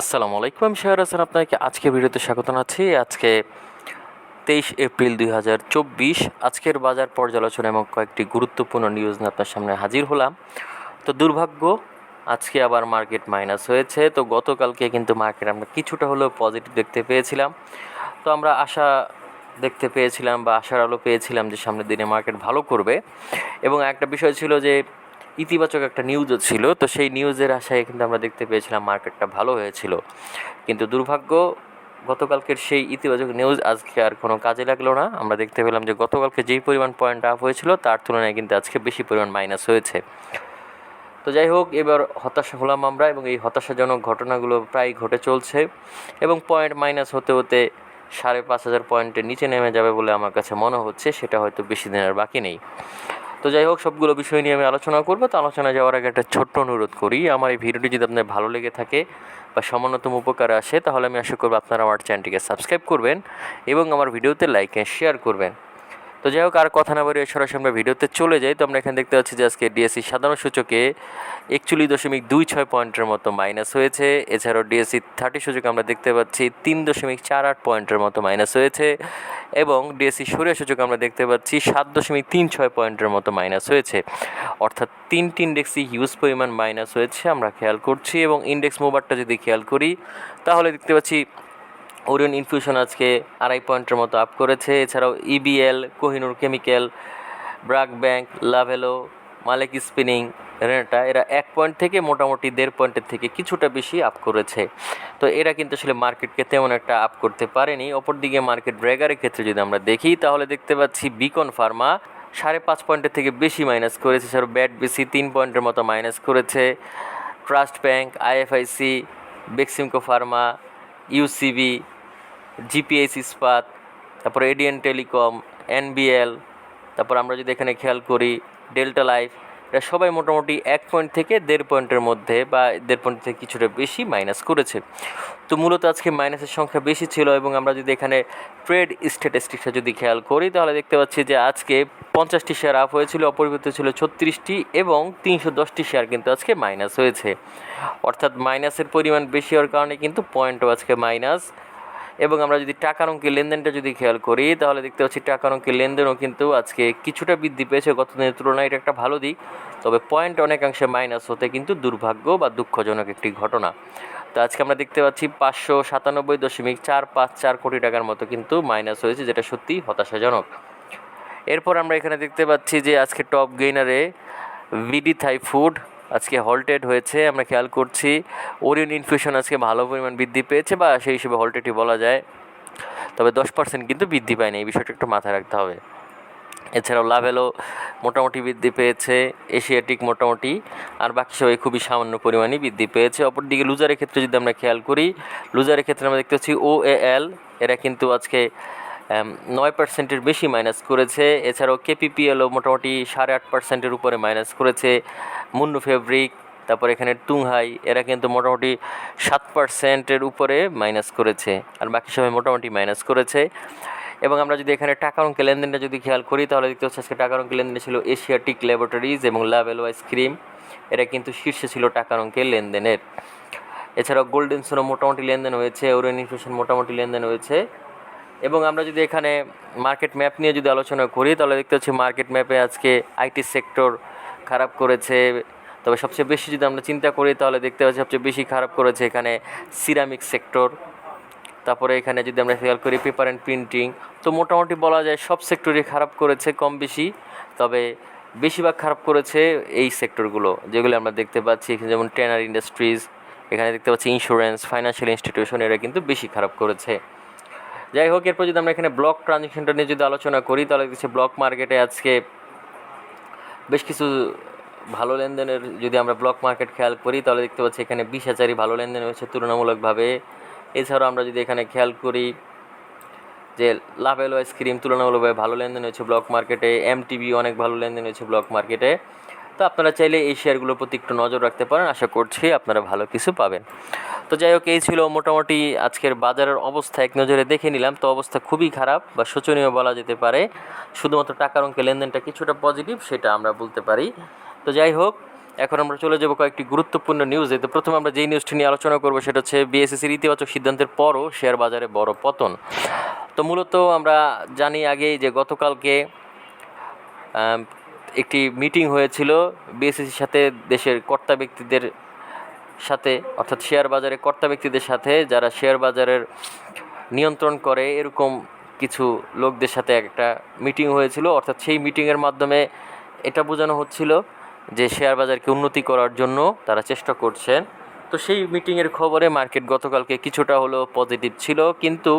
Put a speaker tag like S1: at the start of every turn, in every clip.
S1: আসসালামু আলাইকুম আমি শাহর হাসান আপনাকে আজকে ভিডিওতে স্বাগত জানাচ্ছি। আজকে তেইশ এপ্রিল দুই হাজার চব্বিশ। আজকের বাজার পর্যালোচনা এবং কয়েকটি গুরুত্বপূর্ণ নিউজ নিয়ে আপনার সামনে হাজির হলাম। তো দুর্ভাগ্য, আজকে আবার মার্কেট মাইনাস হয়েছে। তো গতকালকে কিন্তু মার্কেট আমরা কিছুটা হলেও পজিটিভ দেখতে পেয়েছিলাম। তো আমরা আশা দেখতে পেয়েছিলাম বা আশার আলো পেয়েছিলাম যে সামনের দিনে মার্কেট ভালো করবে। এবং একটা বিষয় ছিল যে ইতিবাচক একটা নিউজও ছিল। তো সেই নিউজের আশায় কিন্তু আমরা দেখতে পেয়েছিলাম মার্কেটটা ভালো হয়েছিল। কিন্তু দুর্ভাগ্য, গতকালকের সেই ইতিবাচক নিউজ আজকে আর কোনো কাজে লাগল না। আমরা দেখতে পেলাম যে গতকালকে যেই পরিমাণ পয়েন্ট আপ হয়েছিল, তার তুলনায় কিন্তু আজকে বেশি পরিমাণ মাইনাস হয়েছে। তো যাই হোক, এবার হতাশা হলাম আমরা এবং এই হতাশাজনক ঘটনাগুলো প্রায় ঘটে চলছে এবং পয়েন্ট মাইনাস হতে হতে সাড়ে পাঁচ হাজার পয়েন্টের নিচে নেমে যাবে বলে আমার কাছে মনে হচ্ছে, সেটা হয়তো বেশি দিনের বাকি নেই। তো যাই হোক, সবগুলো বিষয় নিয়ে আমি আলোচনা করব। তো আলোচনা যাওয়ার আগে একটা ছোট্ট অনুরোধ করি। আমার এই ভিডিওটি যদি আপনার ভালো লেগে থাকে বা সামান্যতম উপকারে আসে, তাহলে আমি আশা করব আপনারা আমার চ্যানেলটিকে সাবস্ক্রাইব করবেন এবং আমার ভিডিওতে লাইক শেয়ার করবেন। তো যাই হোক, আর কথা না বাড়িয়ে সরাসরি আমরা ভিডিওতে চলে যাই। তো আমরা এখানে দেখতে পাচ্ছি যে আজকে ডিএসসি সাধারণ সূচকে একচল্লিশ দশমিক দুই ছয় পয়েন্টের মতো মাইনাস হয়েছে। এছাড়াও ডিএসসি থার্টি সূচকে আমরা দেখতে পাচ্ছি তিন দশমিক চার আট পয়েন্টের মতো মাইনাস হয়েছে। এবং ডিএসসি সূর্য সূচকে আমরা দেখতে পাচ্ছি সাত দশমিক তিন ছয় পয়েন্টের মতো মাইনাস হয়েছে। অর্থাৎ তিনটি ইন্ডেক্সই হিউজ পরিমাণ মাইনাস হয়েছে, আমরা খেয়াল করছি। এবং ইন্ডেক্স মুভারটা যদি খেয়াল করি, তাহলে দেখতে পাচ্ছি ওরিয়ন ইনফিউশন আজকে আড়াই পয়েন্টের মতো আপ করেছে। এছাড়াও EBL Kohinoor Chemical, BRAC Bank, Lovello, Malek Spinning, Renata, এরা এক পয়েন্ট থেকে মোটামুটি দেড় পয়েন্টের থেকে কিছুটা বেশি আপ করেছে। তো এরা কিন্তু আসলে মার্কেটকে তেমন একটা আপ করতে পারেনি। অপরদিকে মার্কেট ব্রেগারের ক্ষেত্রে যদি আমরা দেখি, তাহলে দেখতে পাচ্ছি বিকন ফার্মা সাড়ে পাঁচ পয়েন্টের থেকে বেশি মাইনাস করেছে। এছাড়াও ব্যাট বেশি তিন পয়েন্টের মতো মাইনাস করেছে। Trust Bank, IFIC, Beximco Pharma, UCB GPS Ispat, তারপর এডিএন টেলিকম এনবিএল তারপর আমরা যদি এখানে খেয়াল করি ডেল্টা লাইফ এটা সবাই মোটামুটি এক পয়েন্ট থেকে দেড় পয়েন্টের মধ্যে বা দেড় পয়েন্ট থেকে কিছুটা বেশি মাইনাস করেছে। তো মূলত আজকে মাইনাসের সংখ্যা বেশি ছিল এবং আমরা যদি এখানে ট্রেড স্ট্যাটিস্টিক্সটা যদি খেয়াল করি, তাহলে দেখতে পাচ্ছি যে আজকে পঞ্চাশটি শেয়ার আপ হয়েছিল, অপরিবর্তিত ছিল ছত্রিশটি এবং তিনশো দশটি শেয়ার কিন্তু আজকে মাইনাস হয়েছে। অর্থাৎ মাইনাসের পরিমাণ বেশি হওয়ার কারণে কিন্তু পয়েন্টও আজকে মাইনাস এবং আমরা যদি টাকার অঙ্কের লেনদেনটা যদি খেয়াল করি, তাহলে দেখতে পাচ্ছি টাকার অঙ্কের লেনদেনও কিন্তু আজকে কিছুটা বৃদ্ধি পেয়েছে। গত দিনের তুলনায় এটা একটা ভালো দিক, তবে পয়েন্ট অনেকাংশে মাইনাস হতে কিন্তু দুর্ভাগ্য বা দুঃখজনক একটি ঘটনা। তো আজকে আমরা দেখতে পাচ্ছি পাঁচশো সাতানব্বই দশমিক চার পাঁচ চার কোটি টাকার মতো কিন্তু মাইনাস হয়েছে, যেটা সত্যিই হতাশাজনক। এরপর আমরা এখানে দেখতে পাচ্ছি যে আজকে টপ গেইনারে ভিডি থাই ফুড আজকে হল্টেড হয়েছে, আমরা খেয়াল করছি। ওরিয়ন ইনফিউশন আজকে ভালো পরিমাণ বৃদ্ধি পেয়েছে বা সেই হিসেবে হল্টেডই বলা যায়। তবে দশ পার্সেন্ট কিন্তু বৃদ্ধি পায়নি, এই বিষয়টা একটু মাথায় রাখতে হবে। এছাড়াও লাভেলও মোটামুটি বৃদ্ধি পেয়েছে এশিয়াটিক মোটামুটি, আর বাকি সবাই খুবই সামান্য পরিমাণে বৃদ্ধি পেয়েছে। অপরদিকে লুজারের ক্ষেত্রে যদি আমরা খেয়াল করি লুজারের ক্ষেত্রে আমরা দেখতে পাচ্ছি ও এল এরা কিন্তু আজকে নয় পার্সেন্টের বেশি মাইনাস করেছে। এছাড়াও কেপিপিএলও মোটামুটি সাড়ে আট পার্সেন্টের উপরে মাইনাস করেছে। মুন্নু ফেব্রিক তারপর এখানে টুংহাই এরা কিন্তু মোটামুটি সাত পার্সেন্টের উপরে মাইনাস করেছে। আর বাকি সবাই মোটামুটি মাইনাস করেছে। এবং আমরা যদি এখানে টাকার অঙ্কে লেনদেনটা যদি খেয়াল করি, তাহলে দেখতে পাচ্ছি আজকে টাকার অঙ্কে লেনদেন ছিল এশিয়াটিক ল্যাবরেটরিজ এবং লাভেল আইসক্রিম এরা কিন্তু শীর্ষে ছিল টাকার অঙ্কের লেনদেনের। এছাড়াও গোল্ডেন সোনো মোটামুটি লেনদেন হয়েছে ওরিয়ন ইনফিউশন মোটামুটি লেনদেন হয়েছে। এবং আমরা যদি এখানে মার্কেট ম্যাপ নিয়ে যদি আলোচনা করি, তাহলে দেখতে পাচ্ছি মার্কেট ম্যাপে আজকে আইটি সেক্টর খারাপ করেছে। তবে সবচেয়ে বেশি যদি আমরা চিন্তা করি, তাহলে দেখতে পাচ্ছি সবচেয়ে বেশি খারাপ করেছে এখানে সিরামিক সেক্টর তারপরে এখানে যদি আমরা খেয়াল করি পেপার অ্যান্ড প্রিন্টিং তো মোটামুটি বলা যায় সব সেক্টরই খারাপ করেছে, কম বেশি। তবে বেশিরভাগ খারাপ করেছে এই সেক্টরগুলো যেগুলো আমরা দেখতে পাচ্ছি। যেমন ট্রেনার ইন্ডাস্ট্রিজ এখানে দেখতে পাচ্ছি ইন্স্যুরেন্স ফাইন্যান্সিয়াল ইনস্টিটিউশন এরা কিন্তু বেশি খারাপ করেছে। যাই হোক, এরপর যদি আমরা এখানে ব্লক ট্রানজেকশনটা নিয়ে যদি আলোচনা করি, তাহলে দেখছি ব্লক মার্কেটে আজকে বেশ কিছু ভালো লেনদেনের যদি আমরা ব্লক মার্কেট খেয়াল করি, তাহলে দেখতে পাচ্ছি এখানে বিশ হাজারই ভালো লেনদেন হয়েছে তুলনামূলকভাবে। এছাড়াও আমরা যদি এখানে খেয়াল করি যে লাভেল আইসক্রিম তুলনামূলকভাবে ভালো লেনদেন হয়েছে ব্লক মার্কেটে এমটিভি অনেক ভালো লেনদেন হয়েছে ব্লক মার্কেটে তো আপনারা চাইলে এই শেয়ারগুলোর প্রতি একটু নজর রাখতে পারেন, আশা করছি আপনারা ভালো কিছু পাবেন। তো যাই হোক, এই ছিল মোটামুটি আজকের বাজারের অবস্থা। এক নজরে দেখে নিলাম, তো অবস্থা খুবই খারাপ বা শোচনীয় বলা যেতে পারে। শুধুমাত্র টাকার অঙ্কে লেনদেনটা কিছুটা পজিটিভ সেটা আমরা বলতে পারি। তো যাই হোক, এখন আমরা চলে যাব কয়েকটি গুরুত্বপূর্ণ নিউজে তো প্রথমে আমরা যেই নিউজটি নিয়ে আলোচনা করব, সেটা হচ্ছে বিএসএসির ইতিবাচক সিদ্ধান্তের পরও শেয়ার বাজারে বড় পতন। তো মূলত আমরা জানি আগেই যে গতকালকে একটি মিটিং হয়েছিল বিএসএসির সাথে দেশের কর্তা ব্যক্তিদের সাথে, অর্থাৎ শেয়ার বাজারে কর্তা ব্যক্তিদের সাথে যারা শেয়ার বাজারের নিয়ন্ত্রণ করে, এরকম কিছু লোকদের সাথে একটা মিটিং হয়েছিল। অর্থাৎ সেই মিটিংয়ের মাধ্যমে এটা বোঝানো হচ্ছিল যে শেয়ার বাজারকে উন্নতি করার জন্য তারা চেষ্টা করছেন। তো সেই মিটিংয়ের খবরে মার্কেট গতকালকে কিছুটা হলেও পজিটিভ ছিল, কিন্তু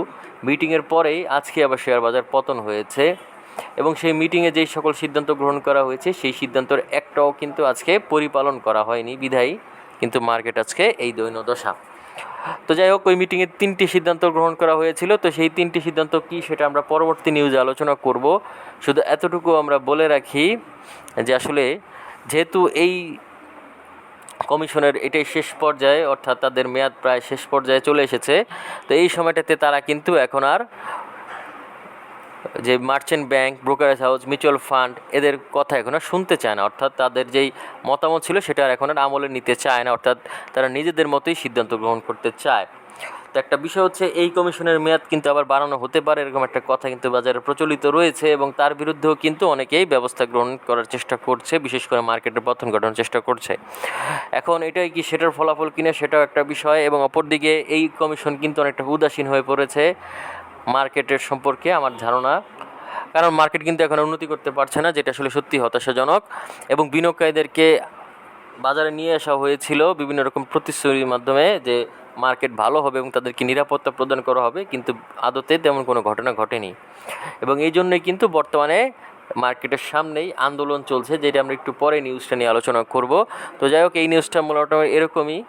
S1: মিটিংয়ের পরেই আজকে আবার শেয়ার বাজার পতন হয়েছে এবং সেই মিটিংয়ে যেই সকল সিদ্ধান্ত গ্রহণ করা হয়েছে, সেই সিদ্ধান্তের একটাও কিন্তু আজকে পরিপালন করা হয়নি বিধায়ী। কিন্তু মার্কেট আজকে এই দৈন্য দশা তো যাই হোক, ওই মিটিংয়ে তিনটি সিদ্ধান্ত গ্রহণ করা হয়েছিল। তো সেই তিনটি সিদ্ধান্ত কী সেটা আমরা পরবর্তী নিউজে আলোচনা করব। শুধু এতটুকু আমরা বলে রাখি যে আসলে যেহেতু এই কমিশনের এটাই শেষ পর্যায়ে, অর্থাৎ তাদের মেয়াদ প্রায় শেষ পর্যায়ে চলে এসেছে, তো এই সময়টাতে তারা কিন্তু এখন আর যে merchant bank brokerage house mutual fund এদের কথা এখন আর শুনতে চায় না। অর্থাৎ তাদের যেই মতামত ছিল সেটা আর এখন আর আমলে নিতে চায় না। অর্থাৎ তারা নিজেদের মতোই সিদ্ধান্ত গ্রহণ করতে চায়। তো একটা বিষয় হচ্ছে, এই কমিশনের মেয়াদ কিন্তু আবার বাড়ানো হতে পারে, এরকম একটা কথা কিন্তু বাজারে প্রচলিত রয়েছে এবং তার বিরুদ্ধেও কিন্তু অনেকেই ব্যবস্থা গ্রহণ করার চেষ্টা করছে, বিশেষ করে মার্কেটের পতন ঘটানোর চেষ্টা করছে। এখন এটাই কি সেটার ফলাফল কিনা সেটাও একটা বিষয় এবং অপরদিকে এই কমিশন কিন্তু অনেকটা উদাসীন হয়ে পড়েছে। মার্কেটের সম্পর্কে আমার ধারণা। কারণ মার্কেট কিন্তু এখন উন্নতি করতে পারছে না, যেটা আসলে সত্যি হতাশাজনক। এবং বিনিয়োগকারীদেরকে বাজারে নিয়ে আসা হয়েছিল বিভিন্ন রকম প্রতিশ্রুতির মাধ্যমে যে মার্কেট ভালো হবে এবং তাদেরকে নিরাপত্তা প্রদান করা হবে, কিন্তু আদতে তেমন কোনো ঘটনা ঘটেনি। এবং এই জন্যই কিন্তু বর্তমানে মার্কেটের সামনেই আন্দোলন চলছে, যেটা আমরা একটু পরে নিউজটা নিয়ে আলোচনা করব। তো যাই হোক, এই নিউজটা মূলত এরকমই।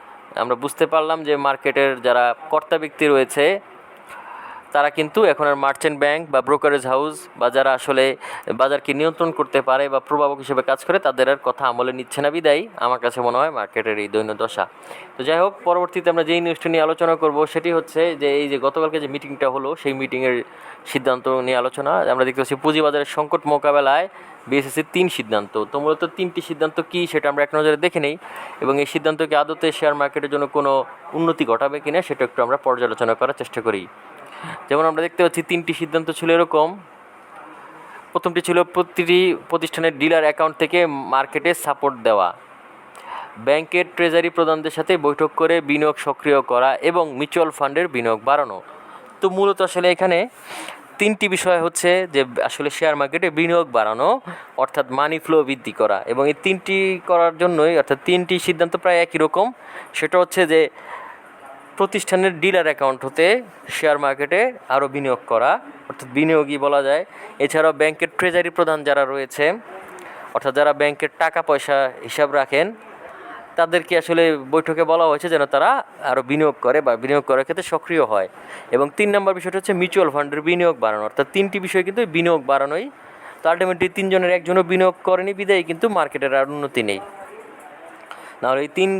S1: আমরা বুঝতে পারলাম যে মার্কেটের যারা কর্তা ব্যক্তি রয়েছে তারা কিন্তু এখন আর মার্চেন্ট ব্যাংক বা ব্রোকারেজ হাউস বা যারা আসলে বাজারকে নিয়ন্ত্রণ করতে পারে বা প্রভাবক হিসেবে কাজ করে, তাদের আর কথা আমলে নিচ্ছে না বিদায়, আমার কাছে মনে হয় মার্কেটের এই দৈন্য দশা। তো যাই হোক, পরবর্তীতে আমরা যেই নিউজটা নিয়ে আলোচনা করব, সেটি হচ্ছে যে এই যে গতকালকে যে মিটিংটা হলো, সেই মিটিংয়ের সিদ্ধান্ত নিয়ে আলোচনা। আমরা দেখতে পাচ্ছি পুঁজিবাজারের সংকট মোকাবেলায় বিএসএসির তিন সিদ্ধান্ত। তো মূলত তিনটি সিদ্ধান্ত কী, সেটা আমরা এক নজরে দেখে নেই। এবং এই সিদ্ধান্তকে আদতে শেয়ার মার্কেটের জন্য কোনো উন্নতি ঘটাবে কিনা, সেটা একটু আমরা পর্যালোচনা করার চেষ্টা করি। যেমন আমরা দেখতে পাচ্ছি, তিনটি সিদ্ধান্ত ছিল এরকম। প্রথমটি ছিল প্রতিটি প্রতিষ্ঠানের ডিলার অ্যাকাউন্ট থেকে মার্কেটে সাপোর্ট দেওয়া। ব্যাংকের ট্রেজারি প্রধানদের সাথে বৈঠক করে বিনিয়োগ সক্রিয় করা এবং মিউচুয়াল ফান্ডের বিনিয়োগ বাড়ানো। তো মূলত আসলে এখানে তিনটি বিষয় হচ্ছে যে, আসলে শেয়ার মার্কেটে বিনিয়োগ বাড়ানো, অর্থাৎ মানি ফ্লো বৃদ্ধি করা। এবং এই তিনটি করার জন্যই, অর্থাৎ তিনটি সিদ্ধান্ত প্রায় একই রকম। সেটা হচ্ছে যে প্রতিষ্ঠানের ডিলার অ্যাকাউন্ট হতে শেয়ার মার্কেটে আরও বিনিয়োগ করা, অর্থাৎ বিনিয়োগই বলা যায়। এছাড়াও ব্যাংকের ট্রেজারি প্রধান যারা রয়েছে, অর্থাৎ যারা ব্যাংকের টাকা পয়সা হিসাব রাখেন, তাদেরকে আসলে বৈঠকে বলা হয়েছে যেন তারা আরও বিনিয়োগ করে বা বিনিয়োগ করার ক্ষেত্রে সক্রিয় হয়। এবং তিন নম্বর বিষয়টা হচ্ছে মিউচুয়াল ফান্ডের বিনিয়োগ বাড়ানো, অর্থাৎ তিনটি বিষয় কিন্তু বিনিয়োগ বাড়ানোই। তো আলটিমেটলি তিনজনের একজনও বিনিয়োগ করেনি, বিদায় কিন্তু মার্কেটের আর উন্নতি নেই। নাহলে এই তিন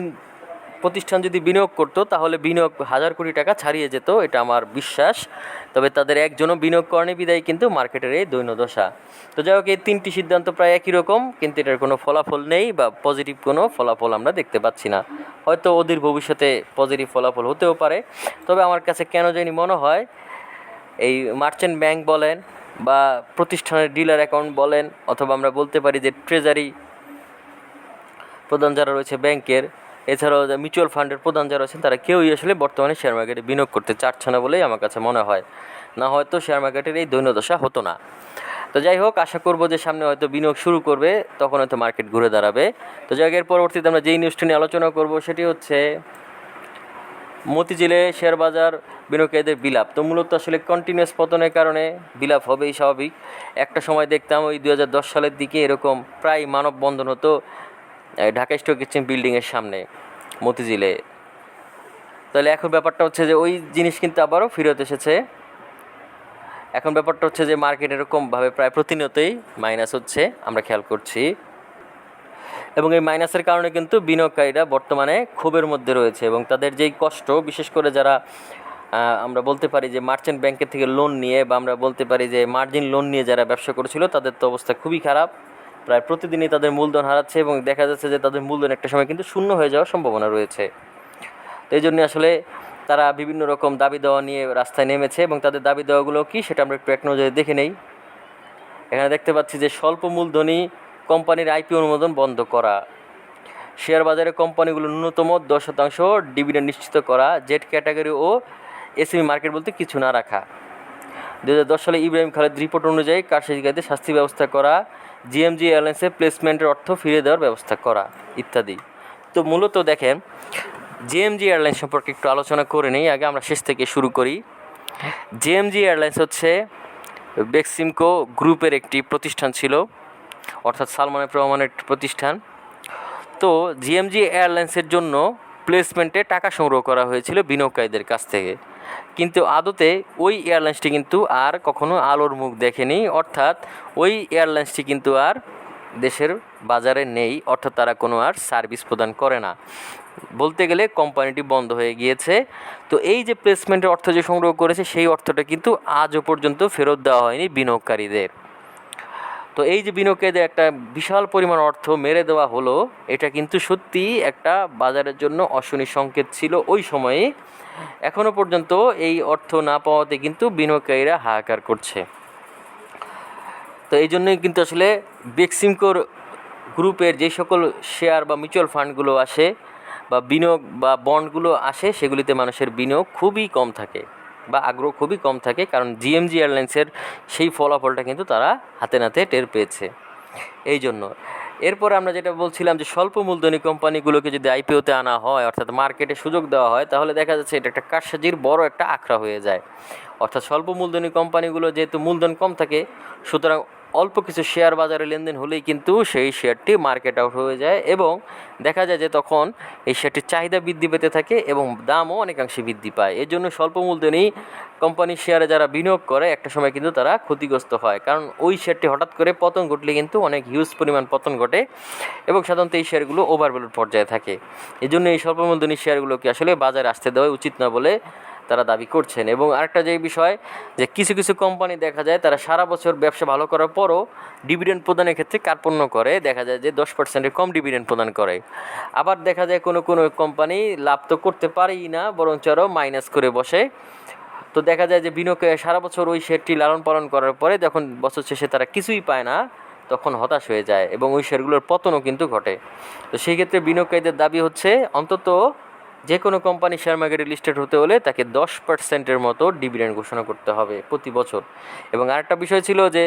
S1: প্রতিষ্ঠান যদি বিনিয়োগ করতো, তাহলে বিনিয়োগ হাজার কোটি টাকা ছাড়িয়ে যেত, এটা আমার বিশ্বাস। তবে তাদের একজনও বিনিয়োগ করেনি, বিদায় কিন্তু মার্কেটের এই দৈন্য দশা তো যাই হোক, এই তিনটি সিদ্ধান্ত প্রায় একই রকম, কিন্তু এটার কোনো ফলাফল নেই বা পজিটিভ কোনো ফলাফল আমরা দেখতে পাচ্ছি না। হয়তো ওদের ভবিষ্যতে পজিটিভ ফলাফল হতেও পারে। তবে আমার কাছে কেন জানি মনে হয়, এই মার্চেন্ট ব্যাংক বলেন বা প্রতিষ্ঠানের ডিলার অ্যাকাউন্ট বলেন, অথবা আমরা বলতে পারি যে ট্রেজারি প্রধান যারা রয়েছে ব্যাংকের এছাড়াও মিউচুয়াল ফান্ডের প্রধান যারা আছেন, তারা কেউই আসলে বর্তমানে শেয়ার মার্কেটে বিনিয়োগ করতে চাচ্ছে না বলেই আমার কাছে মনে হয়। না হয়তো শেয়ার মার্কেটের এই দৈন্যদশা হতো না। তো যাই হোক, আশা করব যে সামনে হয়তো বিনিয়োগ শুরু করবে, তখন হয়তো মার্কেট ঘুরে দাঁড়াবে। তো এর পরবর্তীতে আমরা যেই নিউজটি নিয়ে আলোচনা করব, সেটি হচ্ছে মতিঝিলে শেয়ার বাজার বিনিয়োগকারীদের বিলাপ। তো মূলত আসলে কন্টিনিউয়াস পতনের কারণে বিলাপ হবেই স্বাভাবিক। একটা সময় দেখতাম ওই দুই হাজার দশ সালের দিকে এরকম প্রায় মানববন্ধন হতো। ঢাকা স্টক এক্সচেঞ্জ বিল্ডিংয়ের সামনে, মতিঝিলে। তাহলে এখন ব্যাপারটা হচ্ছে যে ওই জিনিস কিন্তু আবারও ফেরত এসেছে। এখন ব্যাপারটা হচ্ছে যে মার্কেট এরকমভাবে প্রায় প্রতিনিয়তই মাইনাস হচ্ছে, আমরা খেয়াল করছি। এবং এই মাইনাসের কারণে কিন্তু বিনিয়োগকারীরা বর্তমানে ক্ষোভের মধ্যে রয়েছে এবং তাদের যেই কষ্ট, বিশেষ করে যারা আমরা বলতে পারি যে মার্চেন্ট ব্যাংকের থেকে লোন নিয়ে বা আমরা বলতে পারি যে মার্জিন লোন নিয়ে যারা ব্যবসা করেছিল, তাদের তো অবস্থা খুবই খারাপ। প্রায় প্রতিদিনই তাদের মূলধন হারাচ্ছে এবং দেখা যাচ্ছে যে তাদের মূলধন একটা সময় কিন্তু শূন্য হয়ে যাওয়ার সম্ভাবনা রয়েছে। তো এই জন্য আসলে তারা বিভিন্ন রকম দাবি দেওয়া নিয়ে রাস্তায় নেমেছে এবং তাদের দাবি দেওয়াগুলো কী সেটা আমরা একটু এক নজরে দেখে নেই। এখানে দেখতে পাচ্ছি যে স্বল্প মূলধনী কোম্পানির আইপি অনুমোদন বন্ধ করা। শেয়ার বাজারে কোম্পানিগুলো ন্যূনতম দশ শতাংশ ডিভিডেন্ড নিশ্চিত করা জেট ক্যাটাগরি ও এসএমই মার্কেট বলতে কিছু না রাখা। দু হাজার দশ সালে ইব্রাহিম খালেদ রিপোর্ট অনুযায়ী কারসাজিকারীদের শাস্তি ব্যবস্থা করা জিএমজি এয়ারলাইন্সের প্লেসমেন্টের অর্থ ফিরিয়ে দেওয়ার ব্যবস্থা করা, ইত্যাদি। তো মূলত দেখেন, জিএমজি এয়ারলাইন্স সম্পর্কে একটু আলোচনা করে নিই, আগে আমরা শেষ থেকে শুরু করি। জিএমজি এয়ারলাইন্স হচ্ছে বেক্সিমকো গ্রুপের একটি প্রতিষ্ঠান ছিল, অর্থাৎ সালমান রহমানের একটি প্রতিষ্ঠান। তো জিএমজি এয়ারলাইন্সের জন্য প্লেসমেন্টে টাকা সংগ্রহ করা হয়েছিল বিনিয়োগকারীদের কাছ থেকে। কিন্তু আদতে ওই এয়ারলাইন্সটি কিন্তু আর কখনো আলোর মুখ দেখেনি। অর্থাৎ ওই এয়ারলাইন্সটি কিন্তু আর দেশের বাজারে নেই, অর্থাৎ তারা কোনো আর সার্ভিস প্রদান করে না। বলতে গেলে কোম্পানিটি বন্ধ হয়ে গিয়েছে। তো এই যে প্লেসমেন্টের অর্থ যে সংগ্রহ করেছে, সেই অর্থটা কিন্তু আজও পর্যন্ত ফেরত দেওয়া হয়নি বিনিয়োগকারীদের। তো এই যে বিনিয়োগকারীদের একটা বিশাল পরিমাণ অর্থ মেরে দেওয়া হলো, এটা কিন্তু সত্যিই একটা বাজারের জন্য অশনি সংকেত ছিল ওই সময়ে। এখনও পর্যন্ত এই অর্থ না পাওয়াতে কিন্তু বিনিয়োগকারীরা হাহাকার করছে। তো এই জন্যই কিন্তু আসলে বেক্সিমকোর গ্রুপের যে সকল শেয়ার বা মিউচুয়াল ফান্ডগুলো আসে বা বিনিয়োগ বা বন্ডগুলো আসে, সেগুলিতে মানুষের বিনিয়োগ খুবই কম থাকে। বা আগ্রহ খুবই কম থাকে, কারণ জিএমজি এয়ারলাইন্সের সেই ফলাফলটা কিন্তু তারা হাতে নাতে টের পেয়েছে। এই জন্য। এরপর আমরা যেটা বলছিলাম যে স্বল্প মূলধনী কোম্পানিগুলোকে যদি আইপিওতে আনা হয়, অর্থাৎ মার্কেটে সুযোগ দেওয়া হয়, তাহলে দেখা যাচ্ছে এটা একটা কারসাজির বড় একটা আখড়া হয়ে যায়। অর্থাৎ স্বল্প মূলধনী কোম্পানিগুলো যেহেতু মূলধন কম থাকে, সুতরাং অল্প কিছু শেয়ার বাজারে লেনদেন হলেই কিন্তু সেই শেয়ারটি মার্কেট আউট হয়ে যায় এবং দেখা যায় যে তখন এই শেয়ারটির চাহিদা বৃদ্ধি পেতে থাকে এবং দামও অনেকাংশে বৃদ্ধি পায়। এর জন্য স্বল্প মূলধনী কোম্পানির শেয়ারে যারা বিনিয়োগ করে, একটা সময় কিন্তু তারা ক্ষতিগ্রস্ত হয়। কারণ ওই শেয়ারটি হঠাৎ করে পতন ঘটলে কিন্তু অনেক হিউজ পরিমাণ পতন ঘটে এবং সাধারণত এই শেয়ারগুলো ওভারভ্যালুর পর্যায়ে থাকে। এই জন্য এই স্বল্প মূলধনী শেয়ারগুলোকে আসলে বাজারে আসতে দেওয়া উচিত না বলে তারা দাবি করছেন। এবং আরেকটা যে বিষয়, যে কিছু কিছু কোম্পানি দেখা যায় তারা সারা বছর ব্যবসা ভালো করার পরও ডিভিডেন্ড প্রদানের ক্ষেত্রে কার্পণ্য করে। দেখা যায় যে দশ পার্সেন্টের কম ডিভিডেন্ড প্রদান করে। আবার দেখা যায় কোনো কোনো কোম্পানি লাভ তো করতে পারেই না, বরঞ্চ আরও মাইনাস করে বসে। তো দেখা যায় যে বিনিয়োগ সারা বছর ওই শেয়ারটি লালন পালন করার পরে যখন বছর শেষে তারা কিছুই পায় না, তখন হতাশ হয়ে যায় এবং ওই শেয়ারগুলোর পতনও কিন্তু ঘটে। তো সেই ক্ষেত্রে বিনিয়োগকারীদের দাবি হচ্ছে, অন্তত যে কোনো কোম্পানি শেয়ার মার্কেটে লিস্টেড হতে হলে তাকে দশ পার্সেন্টের মতো ডিভিডেন্ড ঘোষণা করতে হবে প্রতি বছর। এবং আরেকটা বিষয় ছিল যে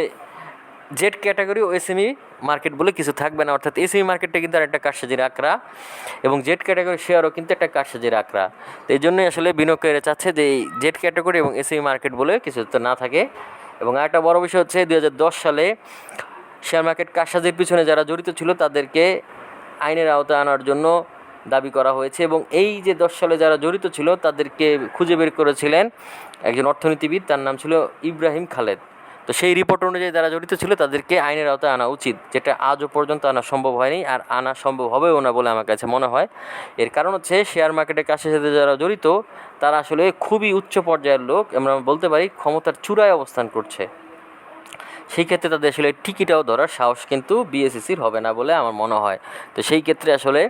S1: জেড ক্যাটাগরি ও এসএমই মার্কেট বলে কিছু থাকবে না। অর্থাৎ এসএমই মার্কেটটা কিন্তু আর একটা কারসাজির আঁকড়া এবং জেড ক্যাটাগরি শেয়ারও কিন্তু একটা কারসাজির আঁকড়া। তো এই জন্যই আসলে বিনিয়োগকারীরা চাচ্ছে যে, এই জেড ক্যাটাগরি এবং এসএমই মার্কেট বলে কিছু না থাকে। এবং আরেকটা বড় বিষয় হচ্ছে দু হাজার দশ সালে শেয়ার মার্কেট কারসাজির পিছনে যারা জড়িত ছিল, তাদেরকে আইনের আওতায় আনার জন্য দাবি করা হয়েছে এবং এই যে দশ সালে যারা জড়িত ছিল, তাদেরকে খুঁজে বের করেছিলেন একজন অর্থনীতিবিদ, তার নাম ছিল ইব্রাহিম খালেদ। তো সেই রিপোর্ট অনুযায়ী যারা জড়িত ছিল, তাদেরকে আইনের আওতায় আনা উচিত, যেটা আজও পর্যন্ত আনা সম্ভব হয়নি আর আনা সম্ভব হবেও না বলে আমার কাছে মনে হয়। এর কারণ হচ্ছে শেয়ার মার্কেটের কাছে সাথে যারা জড়িত, তারা আসলে খুবই উচ্চ পর্যায়ের লোক, আমরা বলতে পারি ক্ষমতার চূড়ায় অবস্থান করছে। সেই ক্ষেত্রে তাদের আসলে টিকিটাও ধরার সাহস কিন্তু বিএসসিসির হবে না বলে আমার মনে হয়। তো সেই ক্ষেত্রে আসলে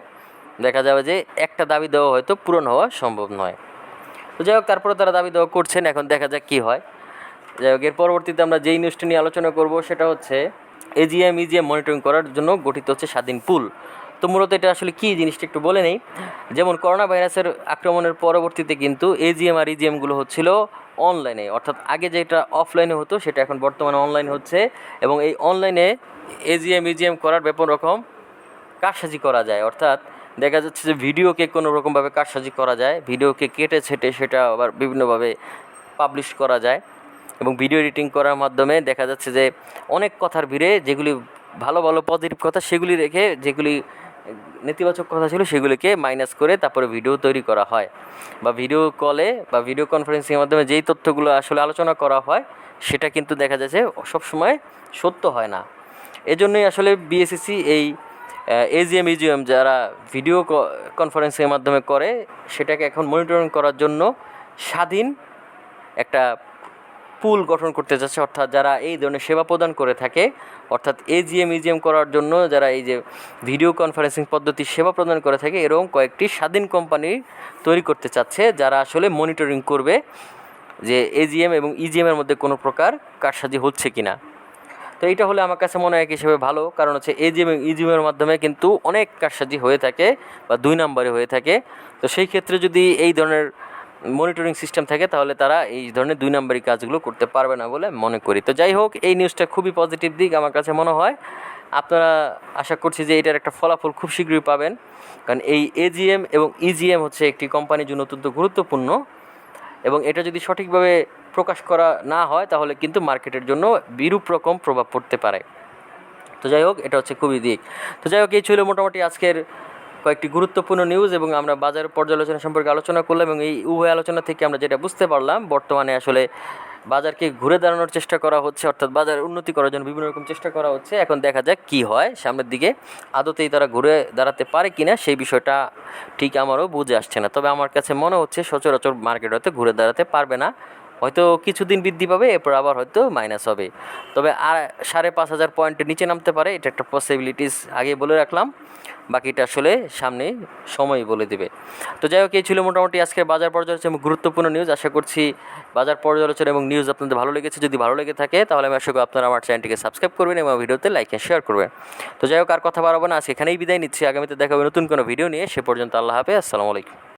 S1: দেখা যাবে যে একটা দাবি দেওয়া হয়তো পূরণ হওয়া সম্ভব নয়। তো যাই হোক, তারপরে তারা দাবি দেওয়া করছেন, এখন দেখা যাক কী হয়। যাই হোক, এর পরবর্তীতে আমরা যেই নিউজটি নিয়ে আলোচনা করব, সেটা হচ্ছে এজিএম ইজিএম মনিটরিং করার জন্য গঠিত হচ্ছে স্বাধীন পুল। তো মূলত এটা আসলে কী জিনিসটা একটু বলে নেই। যেমন করোনা ভাইরাসের আক্রমণের পরবর্তীতে কিন্তু এজিএম আর ইজিএমগুলো হচ্ছিল অনলাইনে অর্থাৎ আগে যেটা অফলাইনে হতো, সেটা এখন বর্তমানে অনলাইন হচ্ছে। এবং এই অনলাইনে এজিএম ইজিএম করার ব্যাপক রকম কারসাজি করা যায়। অর্থাৎ দেখা যাচ্ছে যে ভিডিওকে কোনো রকমভাবে কারসাজি করা যায়, ভিডিওকে কেটে ছেটে সেটা আবার বিভিন্নভাবে পাবলিশ করা যায় এবং ভিডিও এডিটিং করার মাধ্যমে দেখা যাচ্ছে যে অনেক কথার ভিড়ে যেগুলি ভালো ভালো পজিটিভ কথা সেগুলি রেখে যেগুলি নেতিবাচক কথা ছিল সেগুলিকে মাইনাস করে তারপরে ভিডিও তৈরি করা হয় বা ভিডিও কলে বা ভিডিও কনফারেন্সিংয়ের মাধ্যমে যেই তথ্যগুলো আসলে আলোচনা করা হয় সেটা কিন্তু দেখা যাচ্ছে সবসময় সত্য হয় না। এজন্যই আসলে বিএসসিসি এই এজিএম ইজিএম যারা ভিডিও কনফারেন্সের মাধ্যমে করে, সেটাকে এখন মনিটরিং করার জন্য স্বাধীন একটা পুল গঠন করতে যাচ্ছে। অর্থাৎ যারা এই ধরনের সেবা প্রদান করে থাকে, অর্থাৎ এজিএম ইজিএম করার জন্য যারা এই যে ভিডিও কনফারেন্সিং পদ্ধতির সেবা প্রদান করে থাকে, এরকম কয়েকটি স্বাধীন কোম্পানি তৈরি করতে চাচ্ছে, যারা আসলে মনিটরিং করবে যে এজিএম এবং ইজিএমের মধ্যে কোনো প্রকার কারসাজি হচ্ছে কিনা। তো এইটা হলে আমার কাছে মনে হয় এক হিসেবে ভালো। কারণ হচ্ছে এজিএম ইজিএমের মাধ্যমে কিন্তু অনেক কারসাজি হয়ে থাকে বা দুই নম্বরে হয়ে থাকে। তো সেই ক্ষেত্রে যদি এই ধরনের মনিটরিং সিস্টেম থাকে, তাহলে তারা এই ধরনের দুই নম্বরই কাজগুলো করতে পারবে না বলে মনে করি। তো যাই হোক, এই নিউজটা খুবই পজিটিভ দিক আমার কাছে মনে হয়। আপনারা আশা করছি যে এটার একটা ফলাফল খুব শীঘ্রই পাবেন। কারণ এই এজিএম এবং ইজিএম হচ্ছে একটি কোম্পানির জন্য অত্যন্ত গুরুত্বপূর্ণ। এবং এটা যদি সঠিকভাবে প্রকাশ করা না হয়, তাহলে কিন্তু মার্কেটের জন্য বিরূপ রকম প্রভাব পড়তে পারে। তো যাই হোক, এটা হচ্ছে খুবই দিক। তো যাই হোক, এই ছিল মোটামুটি আজকের কয়েকটি গুরুত্বপূর্ণ নিউজ এবং আমরা বাজার পর্যালোচনা সম্পর্কে আলোচনা করলাম এবং এই উভয় আলোচনা থেকে আমরা যেটা বুঝতে পারলাম, বর্তমানে আসলে বাজারকে ঘুরে দাঁড়ানোর চেষ্টা করা হচ্ছে, অর্থাৎ বাজার উন্নতি করার জন্য বিভিন্ন রকম চেষ্টা করা হচ্ছে। এখন দেখা যাক কী হয়, সামনের দিকে আদতেই তারা ঘুরে দাঁড়াতে পারে কি না সেই বিষয়টা ঠিক আমারও বুঝে আসছে না। তবে আমার কাছে মনে হচ্ছে সচরাচর মার্কেট হয়তো ঘুরে দাঁড়াতে পারবে না। হয়তো কিছুদিন বৃদ্ধি পাবে, এরপর আবার হয়তো মাইনাস হবে। তবে আর সাড়ে পাঁচ হাজার পয়েন্টের নিচে নামতে পারে, এটা একটা পসিবিলিটিস আগে বলে রাখলাম। বাকিটা আসলে সামনে সময় বলে দেবে। তো যাই হোক, এই ছিল মোটামুটি আজকের বাজার পর্যালোচনা এবং গুরুত্বপূর্ণ নিউজ আশা করছি বাজার পর্যালোচনা এবং নিউজ আপনাদের ভালো লেগেছে। যদি ভালো লেগে থাকে, তাহলে আমি আশা করি আপনারা আমার চ্যানেলটিকে সাবস্ক্রাইব করবেন এবং ভিডিওতে লাইক অ্যান্ড শেয়ার করবেন। তো যাই হোক, আর কথা বাড়াবো না, আজকে এখানেই বিদায় নিচ্ছি। আগামীতে দেখা হবে নতুন কোনো ভিডিও নিয়ে। সে পর্যন্ত আল্লাহ হাফেজ। আসসালামু আলাইকুম।